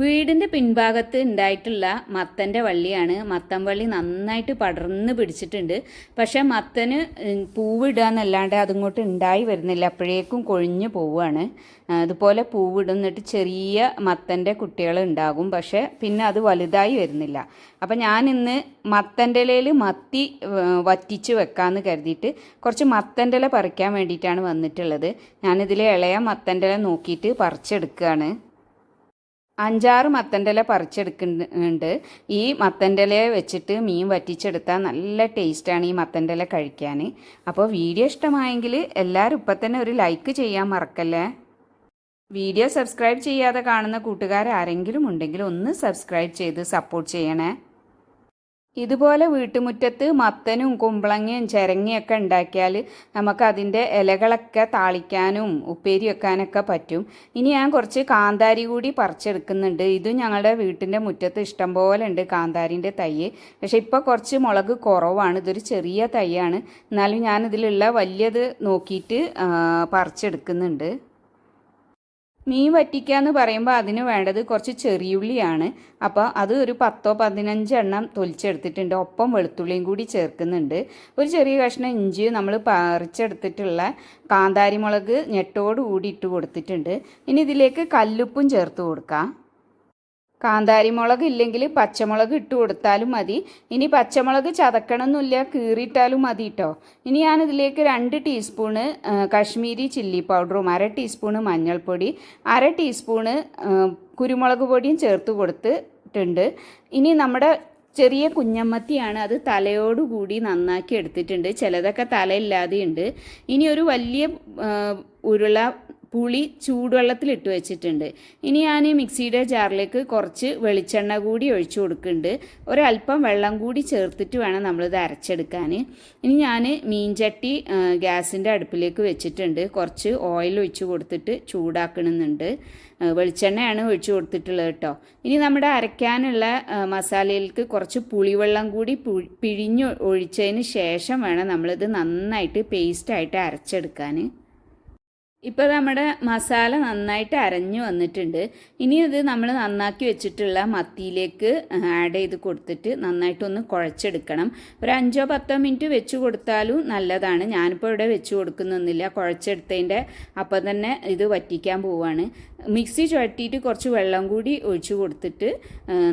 വീടിന്റെ പിൻഭാഗത്ത് ഉണ്ടായിട്ടുള്ള മത്തന്റെ വള്ളിയാണ്. മത്തൻ വള്ളി നന്നായിട്ട് പടർന്ന് പിടിച്ചിട്ടുണ്ട്. പക്ഷേ മത്തന് പൂവിടുക എന്നല്ലാണ്ട് അതിങ്ങോട്ട് ഉണ്ടായി വരുന്നില്ല. അപ്പോഴേക്കും കൊഴിഞ്ഞു പോവുകയാണ്. അതുപോലെ പൂവിടുന്നിട്ട് ചെറിയ മത്തന്റെ കുട്ടികൾ ഉണ്ടാകും. പക്ഷേ പിന്നെ അത് വലുതായി വരുന്നില്ല. അപ്പം ഇന്ന് മത്തന്റെ ഇലയിൽ മത്തി വറ്റിച്ച് വെക്കാമെന്ന് കരുതിയിട്ട് കുറച്ച് മത്തന്റെ ഇല പറിക്കാൻ വേണ്ടിയിട്ടാണ് വന്നിട്ടുള്ളത്. ഞാനിതിലെ ഇളയ മത്തന്റെ ഇല നോക്കിയിട്ട് പറിച്ചെടുക്കുകയാണ്. അഞ്ചാറ് മത്തന്റെ ഇല പറിച്ചെടുക്കുന്നുണ്ട് ഈ മത്തന്റെ ഇലയെ വെച്ചിട്ട് മീൻ വറ്റിച്ചെടുത്താൽ നല്ല ടേസ്റ്റാണ് ഈ മത്തന്റെ ഇല കഴിക്കാൻ അപ്പോൾ വീഡിയോ ഇഷ്ടമായെങ്കിൽ എല്ലാവരും ഇപ്പം തന്നെ ഒരു ലൈക്ക് ചെയ്യാൻ മറക്കല്ലേ? വീഡിയോ സബ്സ്ക്രൈബ് ചെയ്യാതെ കാണുന്ന കൂട്ടുകാർ ആരെങ്കിലും ഉണ്ടെങ്കിൽ ഒന്ന് സബ്സ്ക്രൈബ് ചെയ്ത് സപ്പോർട്ട് ചെയ്യണേ. ഇതുപോലെ വീട്ടുമുറ്റത്ത് മത്തനും കുമ്പളങ്ങയും ചിരങ്ങയൊക്കെ ഉണ്ടാക്കിയാൽ നമുക്ക് അതിന്റെ ഇലകളൊക്കെ താളിക്കാനും ഉപ്പേരി വെക്കാനൊക്കെ പറ്റും. ഇനി ഞാൻ കുറച്ച് കാന്താരി കൂടി പറിച്ചെടുക്കുന്നുണ്ട്. ഇതും ഞങ്ങളുടെ വീട്ടിന്റെ മുറ്റത്ത് ഇഷ്ടം പോലെ ഉണ്ട് കാന്താരിന്റെ തൈ പക്ഷെ ഇപ്പോൾ കുറച്ച് മുളക് കുറവാണ്. ഇതൊരു ചെറിയ തൈയാണ്. എന്നാലും ഞാനിതിലുള്ള വലിയത് നോക്കിയിട്ട് പറിച്ചെടുക്കുന്നുണ്ട്. മീൻ വറ്റിക്കുക എന്ന് പറയുമ്പോൾ അതിന് വേണ്ടത് കുറച്ച് ചെറിയുള്ളിയാണ്. അപ്പോൾ അത് ഒരു പത്തോ പതിനഞ്ച് എണ്ണം തൊലിച്ചെടുത്തിട്ടുണ്ട്. ഒപ്പം വെളുത്തുള്ളിയും കൂടി ചേർക്കുന്നുണ്ട്. ഒരു ചെറിയ കഷ്ണം ഇഞ്ചി നമ്മൾ പറിച്ചെടുത്തിട്ടുള്ള കാന്താരി മുളക് ഞെട്ടോട് കൂടി ഇട്ട് കൊടുത്തിട്ടുണ്ട്. ഇനി ഇതിലേക്ക് കല്ലുപ്പും ചേർത്ത് കൊടുക്കാം. കാന്താരി മുളക് ഇല്ലെങ്കിൽ പച്ചമുളക് ഇട്ട് കൊടുത്താലും മതി. ഇനി പച്ചമുളക് ചതക്കണമെന്നില്ല കീറിയിട്ടാലും മതി കേട്ടോ ഇനി ഞാനിതിലേക്ക് രണ്ട് ടീസ്പൂണ് കശ്മീരി ചില്ലി പൗഡറും അര ടീസ്പൂണ് മഞ്ഞൾപ്പൊടി അര ടീസ്പൂണ് കുരുമുളക് പൊടിയും ചേർത്ത് കൊടുത്തിട്ടുണ്ട്. ഇനി നമ്മുടെ ചെറിയ കുഞ്ഞമ്മത്തിയാണ് അത് തലയോടുകൂടി നന്നാക്കി എടുത്തിട്ടുണ്ട്. ചിലതൊക്കെ തലയില്ലാതെയുണ്ട്. ഇനി ഒരു വലിയ ഉരുള പുളി ചൂടുവെള്ളത്തിലിട്ട് വെച്ചിട്ടുണ്ട്. ഇനി ഞാൻ മിക്സിയുടെ ജാറിലേക്ക് കുറച്ച് വെളിച്ചെണ്ണ കൂടി ഒഴിച്ചു കൊടുക്കുന്നുണ്ട്. ഒരല്പം വെള്ളം കൂടി ചേർത്തിട്ട് വേണം നമ്മളിത് അരച്ചെടുക്കാൻ. ഇനി ഞാൻ മീൻചട്ടി ഗ്യാസിന്റെ അടുപ്പിലേക്ക് വെച്ചിട്ടുണ്ട്. കുറച്ച് ഓയിൽ ഒഴിച്ചു കൊടുത്തിട്ട് ചൂടാക്കണമെന്നുണ്ട്. വെളിച്ചെണ്ണയാണ് ഒഴിച്ചു കൊടുത്തിട്ടുള്ളത് കേട്ടോ. ഇനി നമ്മുടെ അരയ്ക്കാനുള്ള മസാലയിലേക്ക് കുറച്ച് പുളിവെള്ളം കൂടി പിഴിഞ്ഞ് ഒഴിച്ചതിന് ശേഷം വേണം നമ്മളിത് നന്നായിട്ട് പേസ്റ്റായിട്ട് അരച്ചെടുക്കാൻ. ഇപ്പോൾ നമ്മുടെ മസാല നന്നായിട്ട് അരഞ്ഞു വന്നിട്ടുണ്ട്. ഇനി ഇത് നമ്മൾ നന്നാക്കി വെച്ചിട്ടുള്ള മത്തിയിലേക്ക് ആഡ് ചെയ്ത് കൊടുത്തിട്ട് നന്നായിട്ടൊന്ന് കുഴച്ചെടുക്കണം. ഒരു അഞ്ചോ പത്തോ മിനിറ്റ് വെച്ച് കൊടുത്താലും നല്ലതാണ്. ഞാനിപ്പോൾ ഇവിടെ വെച്ച് കൊടുക്കുന്നൊന്നുമില്ല കുഴച്ചെടുത്തതിന്റെ അപ്പം തന്നെ ഇത് വറ്റിക്കാൻ പോവാണ്. മിക്സി ചുഴറ്റിയിട്ട് കുറച്ച് വെള്ളം കൂടി ഒഴിച്ചു കൊടുത്തിട്ട്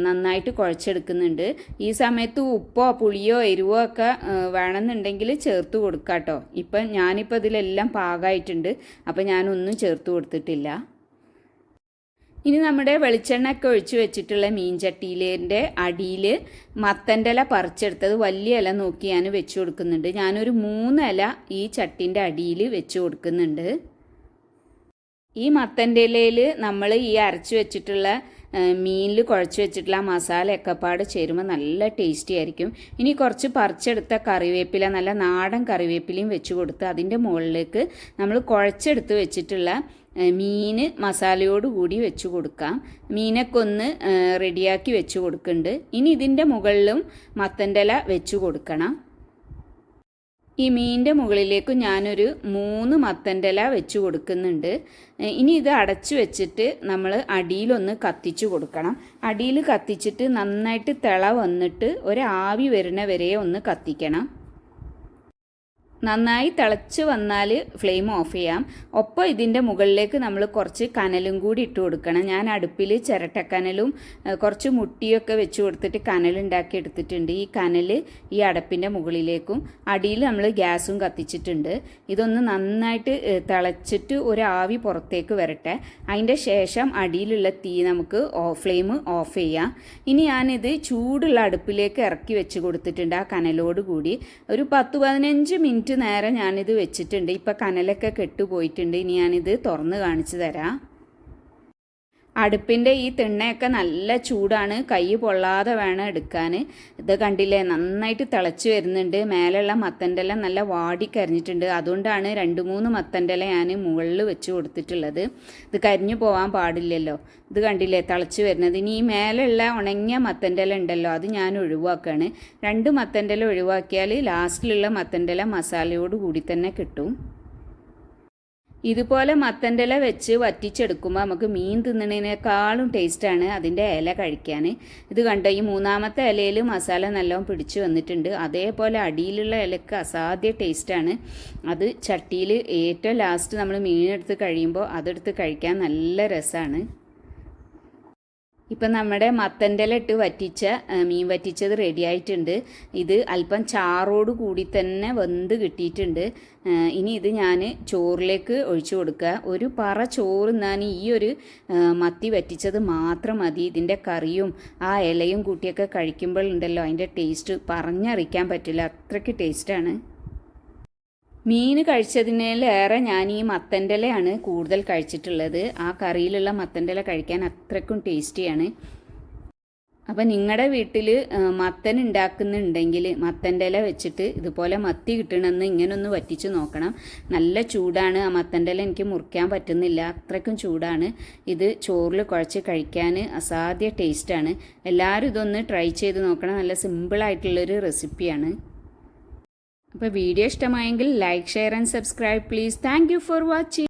നന്നായിട്ട് കുഴച്ചെടുക്കുന്നുണ്ട്. ഈ സമയത്ത് ഉപ്പോ പുളിയോ എരിവോ ഒക്കെ വേണമെന്നുണ്ടെങ്കിൽ ചേർത്ത് കൊടുക്കാം കേട്ടോ ഇപ്പം ഞാനിപ്പോൾ ഇതിലെല്ലാം പാകമായിട്ടുണ്ട് അപ്പം ഞാനൊന്നും ചേർത്ത് കൊടുത്തിട്ടില്ല. ഇനി നമ്മുടെ വെളിച്ചെണ്ണ ഒക്കെ ഒഴിച്ച് വെച്ചിട്ടുള്ള മീൻചട്ടിയിലേന്റെ അടിയിൽ മത്തന്റെ ഇല പറിച്ചെടുത്തത് വലിയ ഇല നോക്കി ഞാൻ വെച്ചു കൊടുക്കുന്നുണ്ട്. ഞാനൊരു മൂന്ന് ഇല ഈ ചട്ടിന്റെ അടിയിൽ വെച്ച് കൊടുക്കുന്നുണ്ട്. ഈ മത്തന്റെ ഇലയിൽ നമ്മൾ ഈ അരച്ച് വെച്ചിട്ടുള്ള മീനിൽ കുഴച്ച് വെച്ചിട്ടുള്ള മസാലയൊക്കെ പാട് ചേരുമ്പോൾ നല്ല ടേസ്റ്റി ആയിരിക്കും. ഇനി കുറച്ച് പറിച്ചെടുത്ത കറിവേപ്പില നല്ല നാടൻ കറിവേപ്പിലയും വെച്ച് കൊടുത്ത് അതിന്റെ മുകളിലേക്ക് നമ്മൾ കുഴച്ചെടുത്ത് വെച്ചിട്ടുള്ള മീൻ മസാലയോട് കൂടി വെച്ച് കൊടുക്കാം. മീനൊക്കെ ഒന്ന് റെഡിയാക്കി വെച്ച് കൊടുക്കുന്നുണ്ട്. ഇനി ഇതിന്റെ മുകളിലും മത്തന്റെ ഇല വെച്ച് കൊടുക്കണം. ഈ മീനിന്റെ മുകളിലേക്ക് ഞാനൊരു മൂന്ന് മത്തന്റെല വെച്ച് കൊടുക്കുന്നുണ്ട്. ഇനി ഇത് അടച്ചു വെച്ചിട്ട് നമ്മൾ അടിയിലൊന്ന് കത്തിച്ചു കൊടുക്കണം. അടിയിൽ കത്തിച്ചിട്ട് നന്നായിട്ട് തിള വന്നിട്ട് ഒരു ആവി വരുന്ന വരെ ഒന്ന് കത്തിക്കണം. നന്നായി തിളച്ച് വന്നാൽ ഫ്ലെയിം ഓഫ് ചെയ്യാം. ഒപ്പം ഇതിന്റെ മുകളിലേക്ക് നമ്മൾ കുറച്ച് കനലും കൂടി ഇട്ട് കൊടുക്കണം. ഞാൻ അടുപ്പിൽ ചിരട്ടക്കനലും കുറച്ച് മുട്ടിയൊക്കെ വെച്ച് കൊടുത്തിട്ട് കനലുണ്ടാക്കി എടുത്തിട്ടുണ്ട്. ഈ കനൽ ഈ അടപ്പിന്റെ മുകളിലേക്കും അടിയിൽ നമ്മൾ ഗ്യാസും കത്തിച്ചിട്ടുണ്ട്. ഇതൊന്ന് നന്നായിട്ട് തിളച്ചിട്ട് ഒരു ആവി പുറത്തേക്ക് വരട്ടെ. അതിന്റെ ശേഷം അടിയിലുള്ള തീ നമുക്ക് ഫ്ലെയിം ഓഫ് ചെയ്യാം. ഇനി ഞാനിത് ചൂടുള്ള അടുപ്പിലേക്ക് ഇറക്കി വെച്ച് കൊടുത്തിട്ടുണ്ട് ആ കനലോട് കൂടി. ഒരു പത്ത് പതിനഞ്ച് മിനിറ്റ് നേരം ഞാനിത് വെച്ചിട്ടുണ്ട്. ഇപ്പം കനലൊക്കെ കെട്ടുപോയിട്ടുണ്ട്. ഇനി ഞാനിത് തുറന്ന് കാണിച്ചു തരാം. അടുപ്പിന്റെ ഈ തിണ്ണയൊക്കെ നല്ല ചൂടാണ്. കൈ പൊള്ളാതെ വേണം എടുക്കാൻ. ഇത് കണ്ടില്ലേ നന്നായിട്ട് തിളച്ച് വരുന്നുണ്ട്. മേലെയുള്ള മത്തന്റെ നല്ല വാടിക്കരിഞ്ഞിട്ടുണ്ട് അതുകൊണ്ടാണ് രണ്ട് മൂന്ന് മത്തന്റെ ഇല ഞാൻ മുകളിൽ വെച്ച് കൊടുത്തിട്ടുള്ളത്. ഇത് കരിഞ്ഞു പോകാൻ പാടില്ലല്ലോ. ഇത് കണ്ടില്ലേ തിളച്ച് വരുന്നത്. ഇനി ഈ മേലെയുള്ള ഉണങ്ങിയ മത്തന്റെ ഇല ഉണ്ടല്ലോ അത് ഞാൻ ഒഴിവാക്കുകയാണ് രണ്ട് മത്തന്റെ ഇല ഒഴിവാക്കിയാൽ ലാസ്റ്റിലുള്ള മത്തന്റെ ഇല മസാലയോട് കൂടി തന്നെ കിട്ടും. ഇതുപോലെ മത്തന്റെ ഇല വെച്ച് വറ്റിച്ചെടുക്കുമ്പോൾ നമുക്ക് മീൻ തിന്നണേനേക്കാളും ടേസ്റ്റാണ് അതിന്റെ ഇല കഴിക്കാൻ. ഇത് കണ്ടോ ഈ മൂന്നാമത്തെ ഇലയിൽ മസാല നല്ലോണം പിടിച്ചു വന്നിട്ടുണ്ട്. അതേപോലെ അടിയിലുള്ള ഇലക്ക് അസാധ്യ ടേസ്റ്റാണ്. അത് ചട്ടിയിൽ ഏറ്റവും ലാസ്റ്റ് നമ്മൾ മീനെടുത്ത് കഴിയുമ്പോൾ അതെടുത്ത് കഴിക്കാൻ നല്ല രസമാണ് ഇപ്പം നമ്മുടെ മത്തന്റെ ഇട്ട് വറ്റിച്ച മീൻ വറ്റിച്ചത് റെഡി ആയിട്ടുണ്ട്. ഇത് അല്പം ചാറോട് കൂടി തന്നെ വെന്ത് കിട്ടിയിട്ടുണ്ട്. ഇനി ഇത് ഞാൻ ചോറിലേക്ക് ഒഴിച്ചു കൊടുക്കുക. ഒരു പറ ചോറ് ഞാൻ ഈ ഒരു മത്തി വറ്റിച്ചത് മാത്രം മതി. ഇതിന്റെ കറിയും ആ ഇലയും കൂട്ടിയൊക്കെ കഴിക്കുമ്പോഴുണ്ടല്ലോ അതിന്റെ ടേസ്റ്റ് പറഞ്ഞറിയിക്കാൻ പറ്റില്ല. അത്രയ്ക്ക് ടേസ്റ്റാണ് മീൻ കഴിച്ചതിനേലേറെ ഞാൻ ഈ മത്തന്റെലയാണ് കൂടുതൽ കഴിച്ചിട്ടുള്ളത്. ആ കറിയിലുള്ള മത്തന്റെല കഴിക്കാൻ അത്രയ്ക്കും ടേസ്റ്റിയാണ്. അപ്പം നിങ്ങളുടെ വീട്ടിൽ മത്തൻ ഉണ്ടാക്കുന്നുണ്ടെങ്കിൽ മത്തന്റെ ഇല വെച്ചിട്ട് ഇതുപോലെ മത്തി കിട്ടണമെന്ന് ഇങ്ങനൊന്ന് വറ്റിച്ച് നോക്കണം. നല്ല ചൂടാണ്. ആ മത്തന്റെ ഇല എനിക്ക് മുറിക്കാൻ പറ്റുന്നില്ല. അത്രയ്ക്കും ചൂടാണ്. ഇത് ചോറിൽ കുഴച്ച് കഴിക്കാൻ അസാധ്യ ടേസ്റ്റാണ്. എല്ലാവരും ഇതൊന്ന് ട്രൈ ചെയ്ത് നോക്കണം. നല്ല സിമ്പിളായിട്ടുള്ളൊരു റെസിപ്പിയാണ്. അപ്പോൾ വീഡിയോ ഇഷ്ടമായെങ്കിൽ like share and subscribe please thank for watching